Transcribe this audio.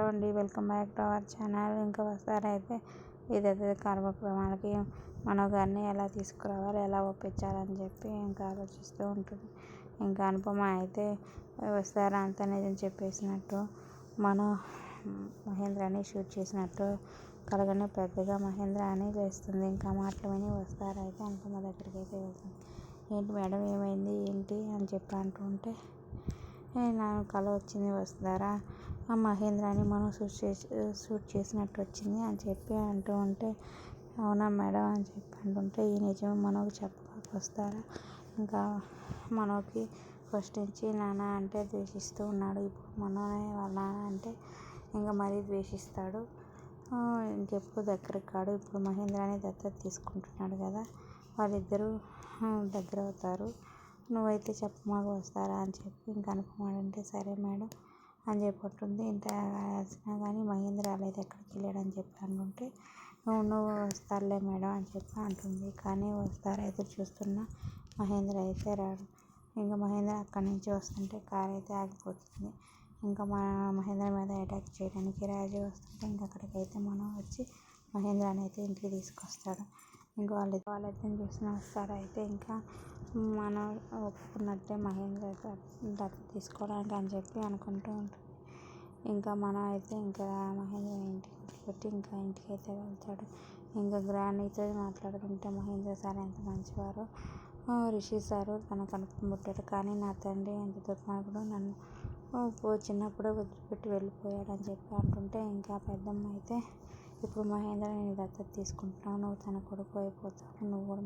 Hello అండి welcome back to our channel. ఇంకా వస్తారైతే ఇదైతే కార్యక్రమాలకి మనోగారిని ఎలా తీసుకురావాలి ఎలా ఒప్పించాలని చెప్పి ఇంకా ఆలోచిస్తూ ఉంటుంది. ఇంకా అనుపమ అయితే వస్తారా అంత నిజం చెప్పేసినట్టు. మనో మహేంద్రని షూట్ చేసినట్టు కలగని పెద్దగా మహేంద్ర అని వేస్తుంది ఇంకా మాటలు విని వస్తారైతే అనుపమ దగ్గరికి అయితే వెళ్తుంది ఏంటి మేడం ఏమైంది? ఏంటి? అని చెప్పి అంటుంటే నాకు కళ వచ్చింది వస్తారా ఆ మహేంద్రాని మనం షూట్ చేసి షూట్ చేసినట్టు వచ్చింది అని చెప్పి అంటూ ఉంటే అవునా మేడం అని చెప్పి అంటుంటే ఈ నిజం మనోకి చెప్పకొస్తారా ఇంకా మనోకి ఫస్ట్ నుంచి నాన్న అంటే ద్వేషిస్తూ ఉన్నాడు. ఇప్పుడు మనోనే వాళ్ళ నాన్న అంటే ఇంకా మరీ ద్వేషిస్తాడు. ఇంకెప్పుడు దగ్గరికి కాడు ఇప్పుడు మహేంద్రని దత్తత తీసుకుంటున్నాడు కదా. వాళ్ళిద్దరూ దగ్గర అవుతారు నువ్వైతే చెప్పమాకు వస్తారా అని చెప్పి ఇంకా అనుపమాడంటే సరే మేడం అని చెప్పి ఇంత రాసినా కానీ మహేంద్ర రాలేదు ఎక్కడికి వెళ్ళాడని చెప్పి అనుకుంటే నువ్వు నువ్వు వస్తారులే మేడం అని చెప్పి అంటుంది. కానీ వస్తారు ఎదురు చూస్తున్న మహేంద్ర అయితే రాడు. ఇంకా మహేంద్ర అక్కడి నుంచి వస్తుంటే కార్ అయితే ఆగిపోతుంది. ఇంకా మా మహేంద్ర మీద అటాక్ చేయడానికి రాజు వస్తుంటే ఇంకా అక్కడికైతే మనం వచ్చి మహేంద్రని అయితే ఇంటికి తీసుకొస్తాడు. ఇంకా వాళ్ళు వాళ్ళిద్దరిని చూసిన వస్తారు అయితే ఇంకా మనం ఒప్పుకున్నట్టే మహేంద్ర దత్తత తీసుకోవడానికి అని చెప్పి అనుకుంటూ ఉంటుంది. ఇంకా మనం అయితే ఇంకా మహేంద్ర ఇంటికి పెట్టి ఇంకా ఇంటికి అయితే వెళ్తాడు. ఇంకా గ్రానీతో మాట్లాడుతుంటే మహేంద్ర సార్ ఎంత మంచివారు. రిషి సారు తన కనుక్కొని పుట్టాడు కానీ నా తండ్రి ఎంత దుర్మార్గుడు నన్ను చిన్నప్పుడే వదిలిపెట్టి వెళ్ళిపోయాడు అని చెప్పి అంటుంటే ఇంకా పెద్దమ్మ అయితే ఇప్పుడు మహేంద్ర నేను దత్తత తీసుకుంటున్నావు నువ్వు తన కొడుకు అయిపోతావు. నువ్వు కూడా